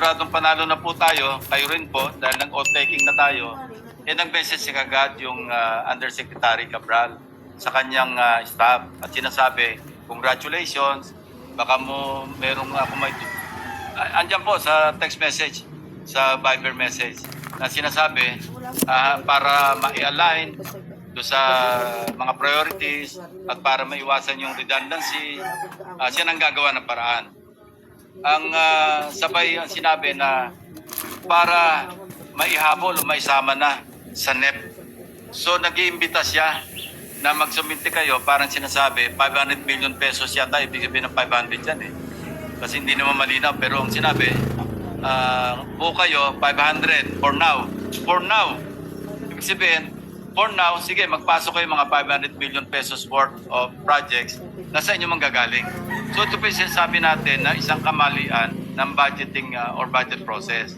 siguradong panalo na po tayo, kayo rin po, dahil nag-oath-taking na tayo, eh nag-message si kagad yung ah, Undersecretary Cabral sa kanyang ah, staff. At sinasabi, congratulations, baka mo merong ako may... Ah, andyan po sa text message, sa Viber message, na sinasabi ah, para ma-align do sa mga priorities at para maiwasan yung redundancy, ah, siya nang gagawa ng paraan. Ang ah, sabay ang sinabi na para maihabol o maisama na sa NEP. So nag-iimbita siya na magsumite kayo, parang sinasabi, 500 million pesos yata, ibig sabihin ng 500 yan eh. Kasi hindi naman malinaw, pero ang sinabi, ah buo kayo, 500 for now. For now. Ibig sabihin, for now, sige, magpasok kayo mga 500 million pesos worth of projects na sa inyo manggagaling. So ito po yung sinasabi natin na isang kamalian ng budgeting ah, or budget process.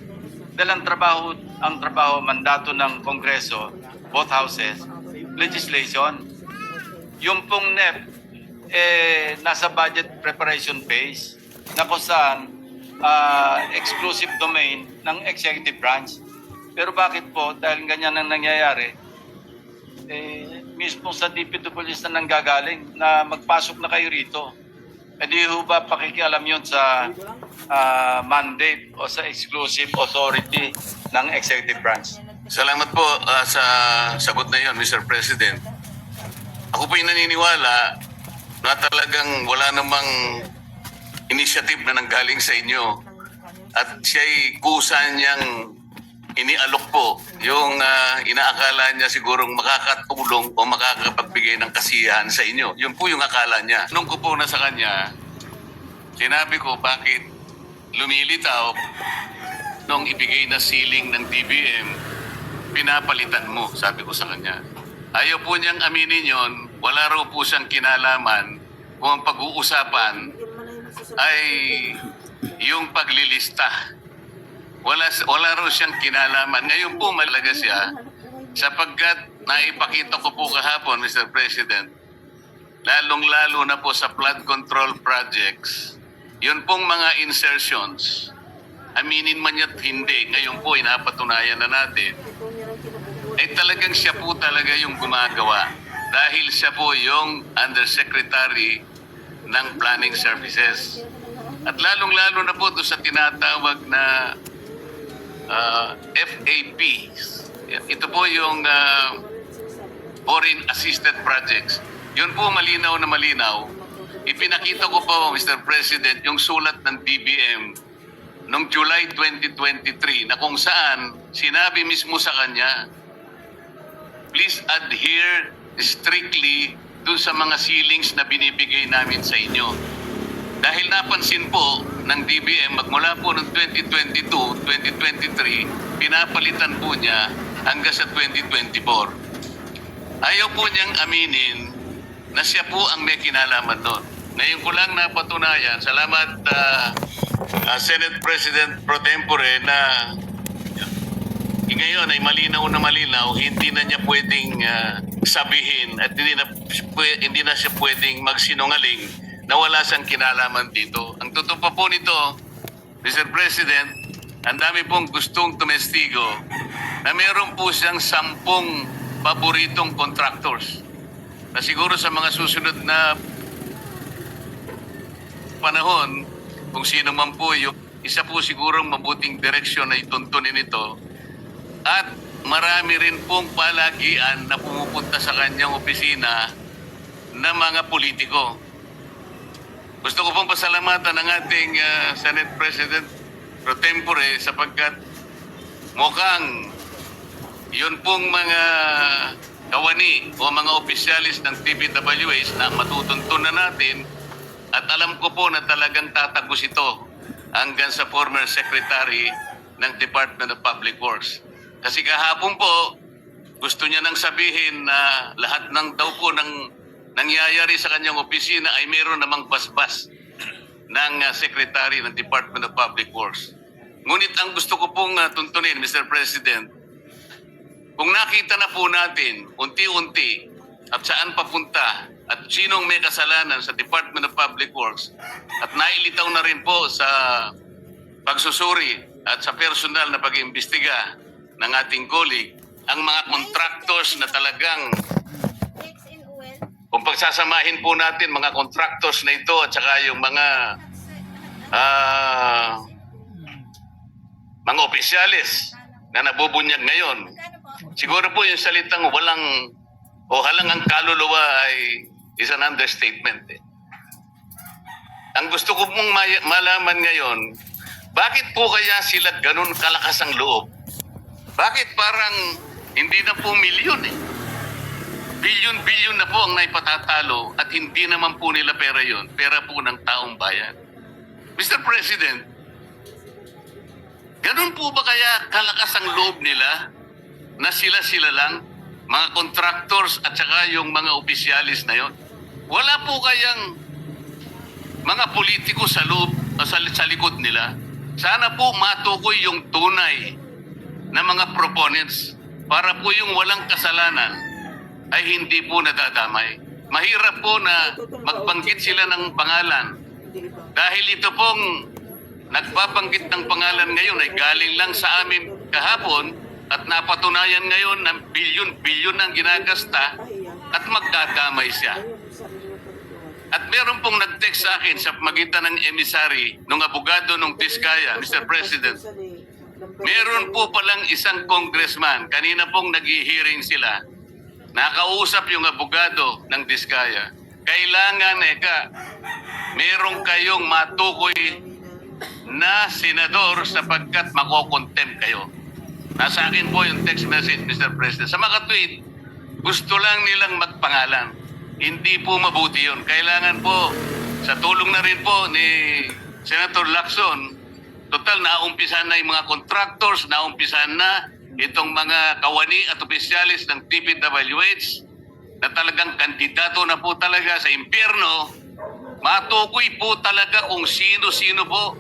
Dahil ang trabaho, ang trabaho, mandato ng Kongreso, both houses, legislation. Yung pong NEP, eh, nasa budget preparation phase na kung saan ah, exclusive domain ng executive branch. Pero bakit po, dahil ganyan ang nangyayari, eh, mismo sa DPWS na nanggagaling na magpasok na kayo rito. Eh di ho ba pakikialam yun sa ah, mandate o sa exclusive authority ng executive branch? Salamat po ah, sa sagot na yon, Mr. President. Ako po yung naniniwala na talagang wala namang initiative na nanggaling sa inyo at siya'y kusa niyang inialok po yung ah, inaakala niya sigurong makakatulong o makakapagbigay ng kasiyahan sa inyo. Yun po yung akala niya. Nung ko po na sa kanya, sinabi ko bakit lumilitaw nung ibigay na ceiling ng DBM, pinapalitan mo, sabi ko sa kanya. Ayaw po niyang aminin yon, wala raw po siyang kinalaman kung ang pag-uusapan ay yung paglilista. Wala, wala raw siyang kinalaman. Ngayon po malaga siya sapagkat naipakita ko po kahapon, Mr. President, lalong-lalo na po sa flood control projects, yun pong mga insertions, aminin man ya't hindi, ngayon po inapatunayan na natin, ay talagang siya po talaga yung gumagawa dahil siya po yung undersecretary ng planning services. At lalong-lalo na po doon sa tinatawag na ah, FAP. Ito po yung ah, Foreign Assisted Projects. Yun po malinaw na malinaw. Ipinakita ko po, Mr. President, yung sulat ng DBM noong July 2023 na kung saan sinabi mismo sa kanya, please adhere strictly dun sa mga ceilings na binibigay namin sa inyo. Dahil napansin po ng DBM magmula po noong 2022, 2023, pinapalitan po niya hanggang sa 2024. Ayaw po niyang aminin na siya po ang may kinalaman doon. Ngayon ko lang napatunayan, salamat ah, ah, Senate President Pro Tempore na ngayon ay malinaw na malinaw, hindi na niya pwedeng ah, sabihin at hindi na, hindi na siya pwedeng magsinungaling na wala siyang kinalaman dito. Ang totoo pa po nito, Mr. President, ang dami pong gustong tumestigo na meron po siyang sampung paboritong contractors na siguro sa mga susunod na panahon, kung sino man po yung isa po sigurong mabuting direksyon na ituntunin ito at marami rin pong palagian na pumupunta sa kanyang opisina na mga politiko. Gusto ko pong pasalamatan ng ating ah, Senate President pro tempore sapagkat mukhang yun pong mga kawani o mga opisyalis ng TPWH na matutuntun na natin at alam ko po na talagang tatagos ito hanggang sa former secretary ng Department of Public Works. Kasi kahapon po, gusto niya nang sabihin na lahat ng daw po ng nangyayari sa kanyang opisina ay meron namang basbas ng uh, Secretary ng Department of Public Works. Ngunit ang gusto ko pong uh, tuntunin, Mr. President, kung nakita na po natin unti-unti at saan papunta at sinong may kasalanan sa Department of Public Works at nailitaw na rin po sa pagsusuri at sa personal na pag-imbestiga ng ating colleague, ang mga contractors na talagang kung pagsasamahin po natin mga contractors na ito at saka yung mga ah, mga opisyalis na nabubunyag ngayon, siguro po yung salitang walang o halang ang kaluluwa ay is an understatement. Eh. Ang gusto ko pong malaman ngayon, bakit po kaya sila ganun kalakas ang loob? Bakit parang hindi na po milyon eh? Bilyon-bilyon na po ang naipatatalo at hindi naman po nila pera yon, pera po ng taong bayan. Mr. President, ganun po ba kaya kalakas ang loob nila na sila-sila lang, mga contractors at saka yung mga opisyalis na yon? Wala po kayang mga politiko sa loob sa, sa likod nila? Sana po matukoy yung tunay na mga proponents para po yung walang kasalanan ay hindi po nadadamay. Mahirap po na magbanggit sila ng pangalan dahil ito pong nagbabanggit ng pangalan ngayon ay galing lang sa amin kahapon at napatunayan ngayon na bilyon-bilyon ang ginagasta at magdadamay siya. At meron pong nag-text sa akin sa magitan ng emisary ng abogado ng Diskaya, Mr. President, Meron po palang isang congressman, kanina pong nag-hearing sila, nakausap yung abogado ng Diskaya. Kailangan, eka, meron kayong matukoy na senador sapagkat makokontem kayo. Nasa akin po yung text message, Mr. President. Sa mga tweet, gusto lang nilang magpangalan. Hindi po mabuti yun. Kailangan po, sa tulong na rin po ni Senator Lacson, total naumpisan na yung mga contractors, naumpisan na itong mga kawani at opisyalis ng DPWH na talagang kandidato na po talaga sa impyerno, matukoy po talaga kung sino-sino po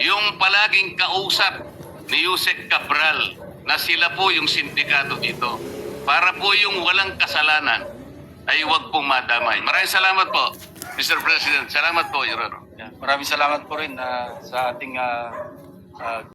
yung palaging kausap ni Yusek Cabral na sila po yung sindikato dito. Para po yung walang kasalanan ay huwag pong madamay. Maraming salamat po, Mr. President. Salamat po, Your Honor. Maraming salamat po rin ah, sa ating ah, ah,